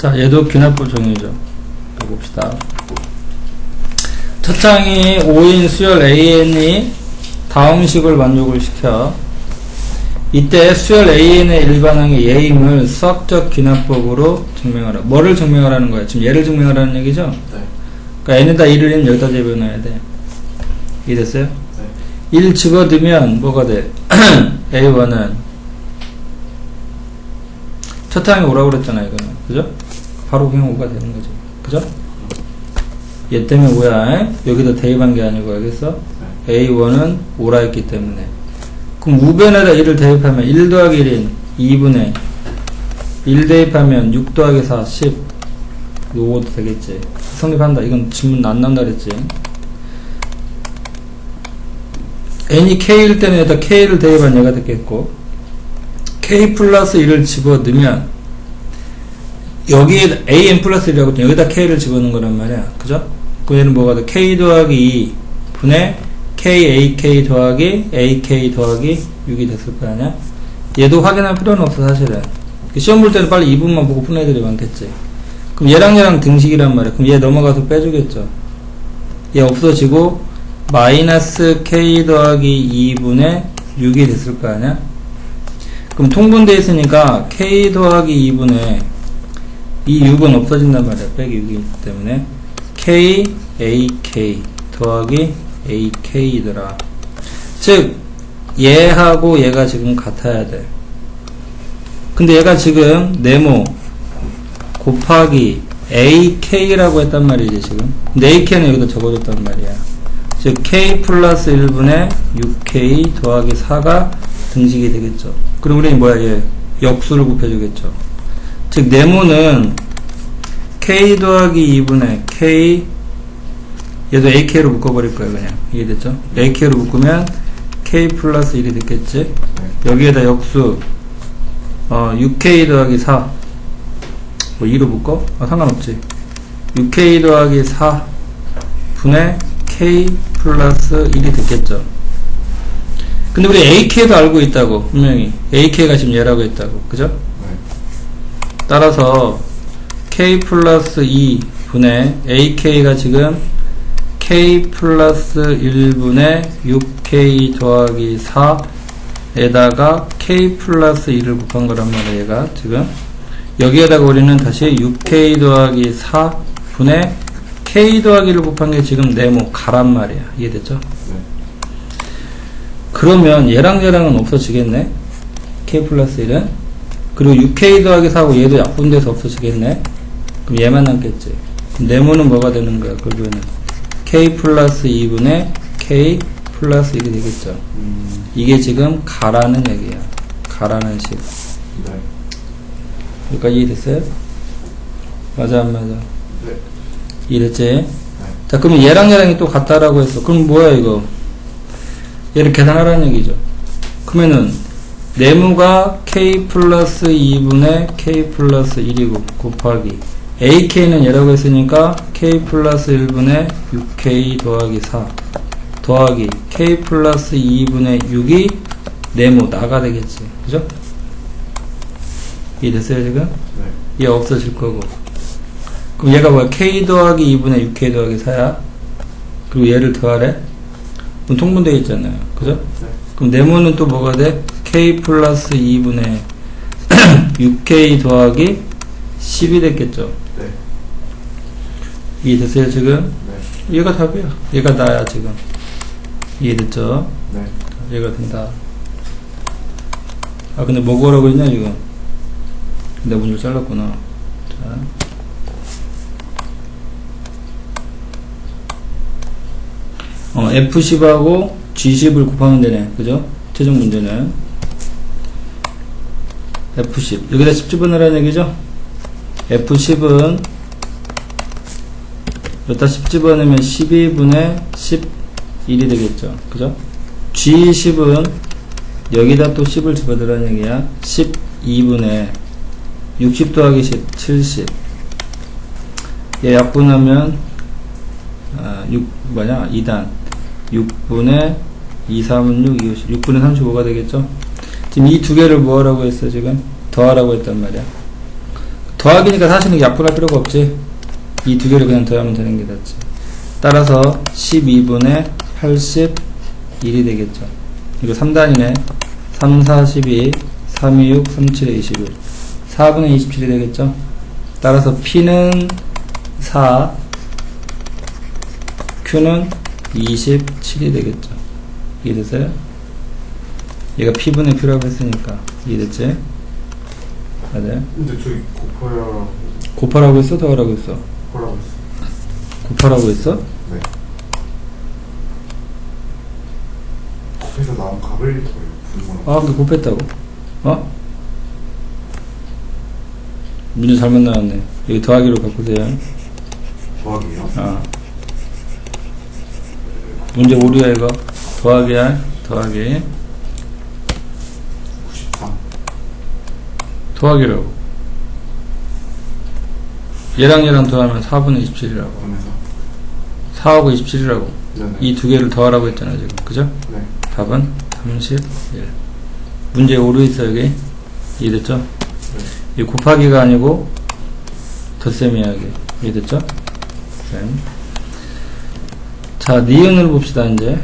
자, 얘도 귀납법 정의죠. 봅시다. 첫 장이 5인 수열 AN이 다음 식을 만족을 시켜 이때 수열 AN의 일반항의 예임을 수학적 귀납법으로 증명하라. 뭐를 증명하라는 거야? 지금 얘를 증명하라는 얘기죠? 네. 그러니까 n에다 1을 있는 여기다 집어넣어야 돼. 이해됐어요? 네. 1 집어넣으면 뭐가 돼? A1은 첫 항이 오라고 그랬잖아 이거는. 그죠? 바로 그냥 5가 되는 거죠. 그죠? 얘 때문에 5야 여기다 대입한 게 아니고 알겠어? A1은 5라 했기 때문에. 그럼 우변에다 1을 대입하면 1 더하기 1인 2분의 1 대입하면 6 더하기 4 10 요것도 되겠지. 성립한다. 이건 질문 안 나온다 그랬지. N이 k일 때는 여기다 k를 대입한 얘가 됐겠고 k 플러스 1을 집어넣으면 여기에 an 플러스 1이라고 했더니 여기다 k를 집어넣은 거란 말이야 그죠? 그럼 얘는 뭐가 돼? k 더하기 2 분의 kak 더하기 ak 더하기 6이 됐을 거 아니야? 얘도 확인할 필요는 없어 사실은 시험 볼 때는 빨리 2분만 보고 푸는 애들이 많겠지 그럼 얘랑 얘랑 등식이란 말이야 그럼 얘 넘어가서 빼주겠죠 얘 없어지고 마이너스 k 더하기 2분의 6이 됐을 거 아니야? 그럼 통분되어 있으니까 k 더하기 2분의 이 6은 없어진단 말이야. 빼기 6이기 때문에 k, ak 더하기 ak이더라. 즉 얘하고 얘가 지금 같아야 돼. 근데 얘가 지금 네모 곱하기 ak라고 했단 말이지 지금. 근데 ak는 여기다 적어줬단 말이야. 즉 k 플러스 1분의 6k 더하기 4가 등식이 되겠죠. 그럼 우리 뭐야 얘 역수를 곱해주겠죠. 즉 네모는 k 더하기 2분의 k 얘도 ak로 묶어버릴 거예요 그냥 이해됐죠? ak로 묶으면 k 플러스 1이 됐겠지? 여기에다 역수 어, 6k 더하기 4 뭐 2로 묶어? 아, 상관없지 6k 더하기 4 분의 k 플러스 1이 됐겠죠 근데 우리 ak도 알고 있다고 분명히 ak가 지금 얘라고 했다고 그죠? 네. 따라서 k 플러스 2 분의 ak가 지금 k 플러스 1분의 6k 더하기 4에다가 k 플러스 2를 곱한 거란 말이야 얘가 지금 여기에다가 우리는 다시 6k 더하기 4 분의 k 더하기를 곱한 게 지금 네모 가란 말이야 이해됐죠? 네. 그러면 얘랑 얘랑은 없어지겠네 k 플러스 1은 그리고 6k 더하기 4고 얘도 약분돼서 없어지겠네 그럼 얘만 남겠지 그럼 네모는 뭐가 되는 거야 그러면은 k 플러스 2분의 k 플러스 1이 되겠죠 음. 이게 지금 가라는 얘기야 가라는 식 네. 여기까지 이해됐어요? 맞아 안 맞아 네. 이해됐지? 네. 자 그러면 얘랑 얘랑이 또 같다라고 했어 그럼 뭐야 이거 얘를 계산하라는 얘기죠 그러면은 네모가 k 플러스 2분의 k 플러스 1이고 곱하기 ak는 얘라고 했으니까 k 플러스 1분의 6k 더하기 4 더하기 k 플러스 2분의 6이 네모 나가 되겠지 그죠? 이해됐어요 지금? 네. 얘 없어질 거고 그럼 얘가 뭐야 k 더하기 2분의 6k 더하기 4야 그리고 얘를 더하래 그럼 통분되어 있잖아요 그죠? 네. 그럼 네모는 또 뭐가 돼? K 플러스 2분의 6k 더하기 10이 됐겠죠 네. 이해됐어요 지금? 네. 얘가 답이야 얘가 나야 지금 이해됐죠? 네. 얘가 된다 아 근데 뭐 구하라고 했냐 지금 내 문을 잘랐구나 자 어, F10하고 G10을 곱하면 되네 그죠? 최종 문제는 F10. 여기다 10 집어넣으라는 얘기죠? F10은 여기다 10 집어넣으면 12분의 11이 되겠죠. 그죠? G10은 여기다 또 10을 집어넣으라는 얘기야. 12분의 60 더하기 10 70. 얘 약분하면 아, 6 뭐냐? 2단. 6분의 2, 3은 6, 2, 50 6분의 35가 되겠죠 지금 이 두 개를 뭐 하라고 했어 지금 더하라고 했단 말이야 더하기니까 사실은 약분할 필요가 없지. 이 두 개를 그냥 더하면 되는 게 낫지. 따라서 12분의 81이 되겠죠. 이거 3단이네. 3, 4, 12, 3, 2, 6, 3, 7에 21. 4분의 27이 되겠죠. 따라서 P는 4, Q는 27이 되겠죠. 이해됐어요? 얘가 P분의 Q라고 했으니까. 이해됐지? 맞아요? 근데 저기 곱하야 곱하라고 했어? 더하라고 했어? 곱하라고 했어. 곱하라고 했어? 네. 곱해서 나온 값을 더해요. 분모는. 아, 근데 곱했다고. 어? 문제 잘못 나왔네. 여기 더하기로 바꾸세요. 더하기요. 아. 문제 오류야, 이거. 더하기야, 더하기. 더하기라고. 얘랑 얘랑 더하면 4분의 27이라고. 그러면서 4하고 27이라고. 네네. 이두 개를 더하라고 했잖아, 지금. 그죠? 네. 답은 31. 문제 오류 있어, 여기. 이해됐죠? 네. 이 곱하기가 아니고 덧셈이야 이게 이해됐죠? 셈. 자 니은을 봅시다 이제